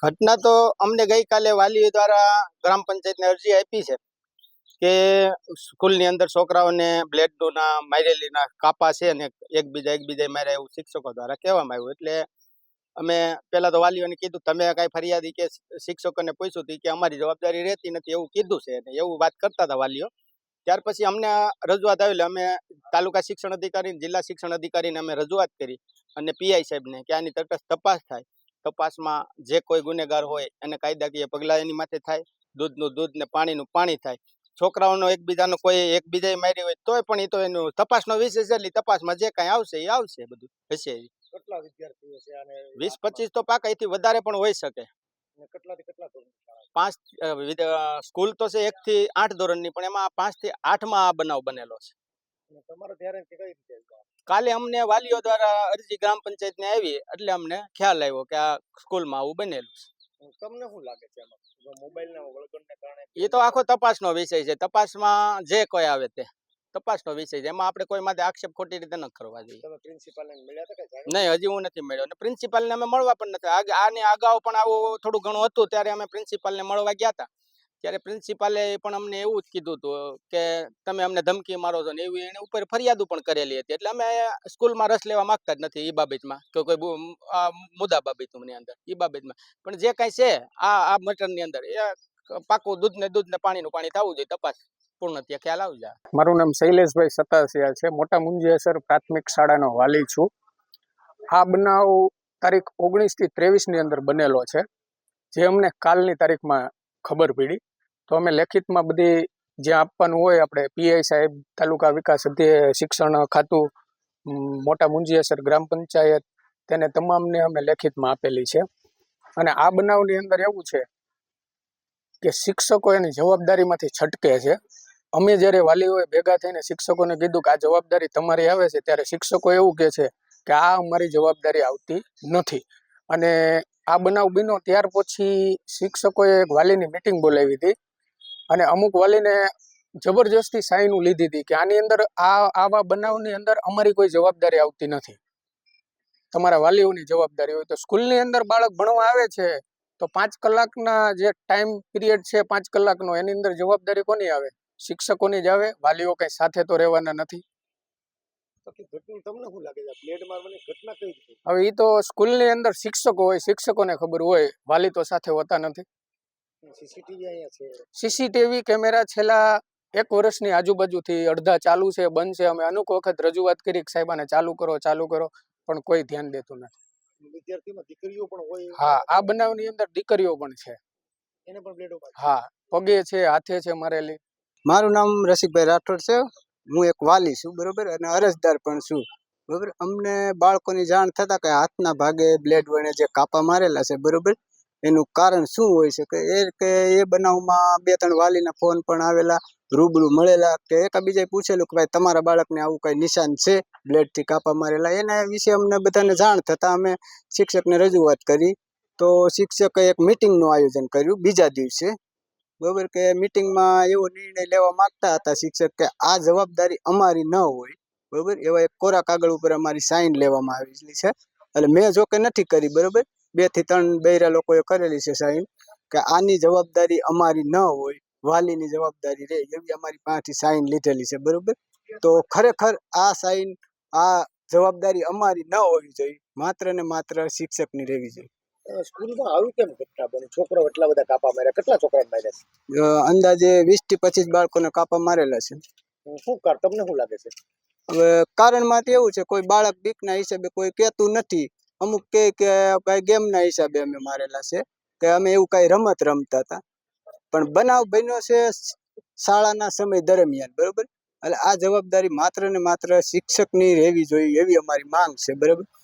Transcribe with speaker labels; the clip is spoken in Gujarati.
Speaker 1: ઘટના તો અમને ગઈકાલે વાલીઓ દ્વારા ગ્રામ પંચાયતને અરજી આપી છે કે સ્કૂલની અંદર છોકરાઓને બ્લેડના મારેલીના કાપા છે ને એકબીજા એકબીજા માર્યા એવું શિક્ષકો દ્વારા કહેવામાં આવ્યું. એટલે અમે પહેલા તો વાલીઓને કીધું, તમે કાંઈ ફરિયાદી કે શિક્ષકોને પૂછ્યું હતું કે અમારી જવાબદારી રહેતી નથી એવું કીધું છે અને એવું વાત કરતા હતા વાલીઓ. ત્યાર પછી અમને રજૂઆત આવેલી, અમે તાલુકા શિક્ષણ અધિકારી જિલ્લા શિક્ષણ અધિકારીને અમે રજૂઆત કરી અને પીઆઈ સાહેબને કે આની તટસ્થ તપાસ થાય. તપાસમાં જે કોઈ ગુનેગાર હોય એને કાયદાકીય પગલાં એની માથે થાય દૂધનું દૂધ ને પાણીનું પાણી થાય છોકરાઓનો એકબીજાનો કોઈ એકબીજાએ મારી હોય તોય પણ એ તો એનું તપાસનો વિષય છે એટલે તપાસમાં જે કાંઈ આવશે એ આવશે બધું હશે
Speaker 2: કેટલા વિદ્યાર્થીઓ છે અને
Speaker 1: વીસ પચીસ તો પાકા એથી વધારે પણ હોઈ શકે પાંચ સ્કૂલ તો છે એક થી આઠ ધોરણની પણ એમાં પાંચથી આઠમાં આ બનાવ બનેલો છે?
Speaker 2: તમારે ધ્યાન કઈ રીતે?
Speaker 1: કાલે અમને વાલીઓ દ્વારા અરજી ગ્રામ પંચાયતને આવી એટલે અમને ખ્યાલ આવ્યો કે આ સ્કૂલમાં આવું બનેલું છે.
Speaker 2: તમને શું લાગે છે મોબાઈલ
Speaker 1: એ તો આખો તપાસનો વિષય છે. તપાસમાં જે કોઈ આવે તે તપાસનો વિષય છે. એમાં આપણે કોઈ માટે આક્ષેપ ખોટી રીતે ન કરવા જોઈએ.
Speaker 2: તમે પ્રિન્સિપાલને મળ્યા હતા
Speaker 1: નહીં હજી હું નથી મળ્યો. અને પ્રિન્સિપાલને અમે મળવા પણ નથી. આની અગાઉ પણ આવું થોડું ઘણું હતું ત્યારે અમે પ્રિન્સિપાલને મળવા ગયા હતા. ત્યારે પ્રિન્સિપાલે પણ અમને એવું જ કીધું હતું, કે તમે અમને ધમકી મારો છો ને એવી, એને ઉપર ફરિયાદો પણ કરેલી હતી. એટલે અમે સ્કૂલમાં રસ લેવા માંગતા જ નથી એ બાબતમાં, કે કોઈ મુદ્દા બાબતની અંદર એ બાબતમાં. પણ જે કાંઈ છે, આ આ મટરની અંદર, એ પાકું દૂધ ને દૂધ ને પાણીનું પાણી થવું જોઈએ, તપાસ પૂર્ણ ત્યાં ખ્યાલ આવી જાય.
Speaker 3: મારું નામ શૈલેષભાઈ સતાસિયા છે, મોટા મુંજીયાસર પ્રાથમિક શાળાનો વાલી છું. આ બનાવ તારીખ ઓગણીસથી ત્રેવીસ અંદર બનેલો છે, જે અમને કાલની તારીખમાં ખબર પડી. તો અમે લેખિતમાં બધી જે આપવાનું હોય આપણે પીઆઈ સાહેબ, તાલુકા વિકાસ શિક્ષણ ખાતું મોટા મુંજીયાસર ગ્રામ પંચાયત, તેને તમામને અમે લેખિતમાં આપેલી છે. અને આ બનાવની અંદર એવું છે કે શિક્ષકો એની જવાબદારીમાંથી છટકે છે. અમે જ્યારે વાલીઓએ ભેગા થઈને શિક્ષકોને કીધું કે આ જવાબદારી તમારી આવે છે, ત્યારે શિક્ષકો એવું કહે છે કે આ અમારી જવાબદારી આવતી નથી. અને આ બનાવ બીનો ત્યાર પછી શિક્ષકોએ એક વાલીની મિટિંગ બોલાવી હતી. અને અમુક વાલીને જબરજસ્તી સાઈનું લીધી હતી કે આની અંદર આ આવા બનાવની અંદર અમારી કોઈ જવાબદારી આવતી નથી. તમારા વાલીઓની જવાબદારી હોય તો સ્કૂલની અંદર બાળક ભણવા આવે છે તો પાંચ કલાકના જે ટાઈમ પીરિયડ છે પાંચ કલાકનો એની અંદર જવાબદારી કોની આવે? શિક્ષકોની જ આવે વાલીઓ કઈ સાથે તો રહેવાના નથી? હવે એ તો સ્કૂલની અંદર શિક્ષકો હોય શિક્ષકોને ખબર હોય વાલી તો સાથે હોતા નથી.
Speaker 2: સીસીટીવી અહીંયા છે.
Speaker 3: સીસીટીવી કેમેરા છેલ્લા એક વર્ષની આજુબાજુથી અડધા ચાલુ છે બંધ છે. અમે અનુક વખત રજૂઆત કરી કે સાહેબ આને ચાલુ કરો ચાલુ કરો પણ કોઈ ધ્યાન દેતું નથી.
Speaker 2: વિદ્યાર્થીમાં દીકરીઓ પણ હોય
Speaker 3: હા આ બનાવની અંદર દીકરીઓ પણ છે.
Speaker 2: એને પણ બ્લેડો
Speaker 3: હા પગે છે હાથે છે મારેલી.
Speaker 1: મારું નામ રસિકભાઈ રાઠોડ છે. હું એક વાલી છું બરોબર? અને અરજદાર પણ છું બરોબર? અમને બાળકોની જાણ થતા કે હાથના ભાગે બ્લેડ વડે જે કાપા મારેલા છે બરોબર? એનું કારણ શું હોય છે? કે એ કે એ બનાવમાં બે ત્રણ વાલીના ફોન પણ આવેલા, રૂબરૂ મળેલા, કે એકાબીજાએ પૂછેલું કે ભાઈ તમારા બાળકને આવું કંઈ નિશાન છે? બ્લેડથી કાપા મારેલા. એના વિશે અમને બધાને જાણ થતાં અમે શિક્ષકને રજૂઆત કરી. તો શિક્ષકે એક મિટિંગનું આયોજન કર્યું બીજા દિવસે. બરોબર કે મિટિંગમાં એવો નિર્ણય લેવા માંગતા હતા શિક્ષક કે આ જવાબદારી અમારી ન હોય. બરોબર? એવા એક કોરા કાગળ ઉપર અમારી સાઈન લેવામાં આવેલી છે. એટલે મેં જો કે નથી કરી, બરોબર? બેથી ત્રણ બૈરા લોકોએ કરેલી છે સાઈન કે આની જવાબદારી અમારી ન હોય વાલીની જવાબદારી રહે એવી અમારી પાસેથી સાઈન લીધેલી છે બરોબર? તો ખરેખર આ સાઈન આ જવાબદારી અમારી ન હોવી જોઈએ માત્ર ને માત્ર શિક્ષકની રહેવી જોઈએ.
Speaker 2: સ્કૂલમાં આવી કેમ ઘટના બની? છોકરો એટલા બધા કાપા માર્યા કેટલા છોકરા માર્યા
Speaker 1: અંદાજે વીસથી પચીસ બાળકોને કાપા મારેલા છે.
Speaker 2: શું કાર તમને શું લાગે છે?
Speaker 1: હવે કારણમાં તો એવું છે કોઈ બાળક બીકના હિસાબે કોઈ કહેતું નથી અમુક કે કે ગેમ ગેમના હિસાબે અમે મારેલા છે. કે અમે એવું કાંઈ રમત રમતા હતા. પણ બનાવ બન્યો છે શાળાના સમય દરમિયાન, બરોબર? એટલે આ જવાબદારી માત્ર ને માત્ર શિક્ષકની રહેવી જોઈએ એવી અમારી માંગ છે, બરોબર?